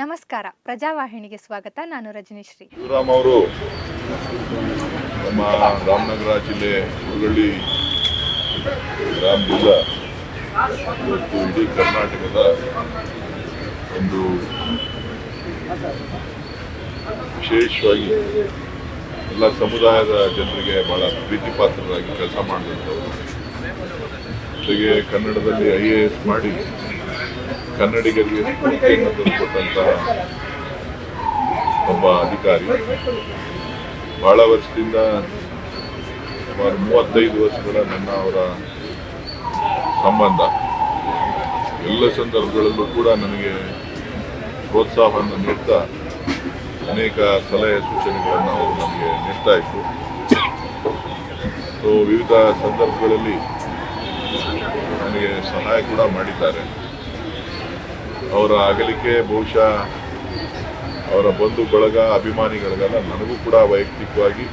ನಮಸ್ಕಾರ. ಪ್ರಜಾವಾಹಿನಿಗೆ ಸ್ವಾಗತ. ನಾನು ರಜನೀಶ್ರೀ. ಶಿವರಾಮ್ ಅವರು ನಮ್ಮ ರಾಮನಗರ ಜಿಲ್ಲೆ ಹುರುಗಳ್ಳಿ ಗ್ರಾಮದಿಂದ ಇವತ್ತು ಇಡೀ ಕರ್ನಾಟಕದ ಒಂದು ವಿಶೇಷವಾಗಿ ಎಲ್ಲ ಸಮುದಾಯದ ಜನರಿಗೆ ಬಹಳ ಪ್ರೀತಿ ಪಾತ್ರರಾಗಿ ಕೆಲಸ ಮಾಡಿದಂಥವ್ರು. ಜೊತೆಗೆ ಕನ್ನಡದಲ್ಲಿ ಐ ಎ ಎಸ್ ಮಾಡಿ ಕನ್ನಡಿಗರಿಗೆ ಸ್ಫೂರ್ತಿಯನ್ನು ತಂದುಕೊಟ್ಟಂತಹ ಒಬ್ಬ ಅಧಿಕಾರಿ. ಬಹಳ ವರ್ಷದಿಂದ ಸುಮಾರು ಮೂವತ್ತೈದು ವರ್ಷಗಳ ನನ್ನ ಅವರ ಸಂಬಂಧ. ಎಲ್ಲ ಸಂದರ್ಭಗಳಲ್ಲೂ ಕೂಡ ನನಗೆ ಪ್ರೋತ್ಸಾಹವನ್ನು ನೀಡ್ತಾ ಅನೇಕ ಸಲಹೆ ಸೂಚನೆಗಳನ್ನು ಅವರು ನಮಗೆ ನೀಡ್ತಾ ಇತ್ತು ಸೊ ವಿವಿಧ ಸಂದರ್ಭಗಳಲ್ಲಿ ನನಗೆ ಸಹಾಯ ಕೂಡ ಮಾಡಿದ್ದಾರೆ. ಅವರ ಅಗಲಿಕೆ ಬಹುಶಃ ಅವರ ಬಂಧು ಬಳಗ ಅಭಿಮಾನಿಗಳಿಗೆಲ್ಲ ನನಗೂ ಕೂಡ ವೈಯಕ್ತಿಕವಾಗಿ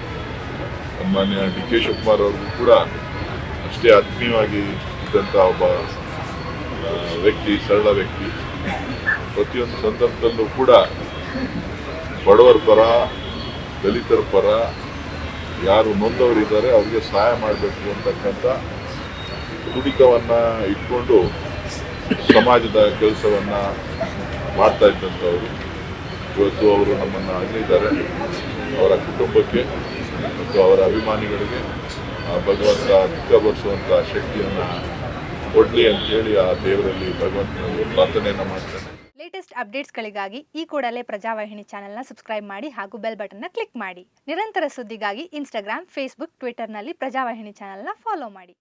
ಸನ್ಮಾನ್ಯ ಡಿ ಕೆ ಶಿವಕುಮಾರ್ ಅವ್ರಿಗೂ ಕೂಡ ಅಷ್ಟೇ ಆತ್ಮೀಯವಾಗಿ ಇದ್ದಂಥ ಒಬ್ಬ ವ್ಯಕ್ತಿ, ಸರಳ ವ್ಯಕ್ತಿ. ಪ್ರತಿಯೊಂದು ಸಂದರ್ಭದಲ್ಲೂ ಕೂಡ ಬಡವರ ಪರ, ದಲಿತರ ಪರ, ಯಾರು ನೊಂದವರಿದ್ದಾರೆ, ಅವ್ರಿಗೆ ಸಹಾಯ ಮಾಡಬೇಕು ಅಂತಕ್ಕಂಥ ತುಡಿತವನ್ನು ಇಟ್ಕೊಂಡು ಸಮಾಜದ ಕೆಲಸವನ್ನ ಮಾಡ್ತಾ ಇದ್ದಂಥವರು. ಇವತ್ತು ಅವರು ನಮ್ಮನ್ನು ಅಗಲಿದ್ದಾರೆ ಅವರ ಕುಟುಂಬಕ್ಕೆ ಮತ್ತು ಅವರ ಅಭಿಮಾನಿಗಳಿಗೆ ಭಗವಂತ ದುಃಖ ಬರೆಸುವಂಥ ಶಕ್ತಿಯನ್ನು ಕೊಡಲಿ ಅಂತೇಳಿ ಆ ದೇವರಲ್ಲಿ ಭಗವಂತನ ಪ್ರಾರ್ಥನೆಯನ್ನು ಮಾಡ್ತೇನೆ ಲೇಟೆಸ್ಟ್ ಅಪ್ಡೇಟ್ಸ್ಗಳಿಗಾಗಿ ಈ ಕೂಡಲೇ ಪ್ರಜಾವಾಹಿನಿ ಚಾನೆಲ್ನ ಸಬ್ಸ್ಕ್ರೈಬ್ ಮಾಡಿ ಹಾಗೂ ಬೆಲ್ ಬಟನ್ನ ಕ್ಲಿಕ್ ಮಾಡಿ. ನಿರಂತರ ಸುದ್ದಿಗಾಗಿ ಇನ್ಸ್ಟಾಗ್ರಾಮ್ ಫೇಸ್ಬುಕ್ ಟ್ವಿಟರ್ನಲ್ಲಿ ಪ್ರಜಾವಾಹಿನಿ ಚಾನೆಲ್ನ ಫಾಲೋ ಮಾಡಿ.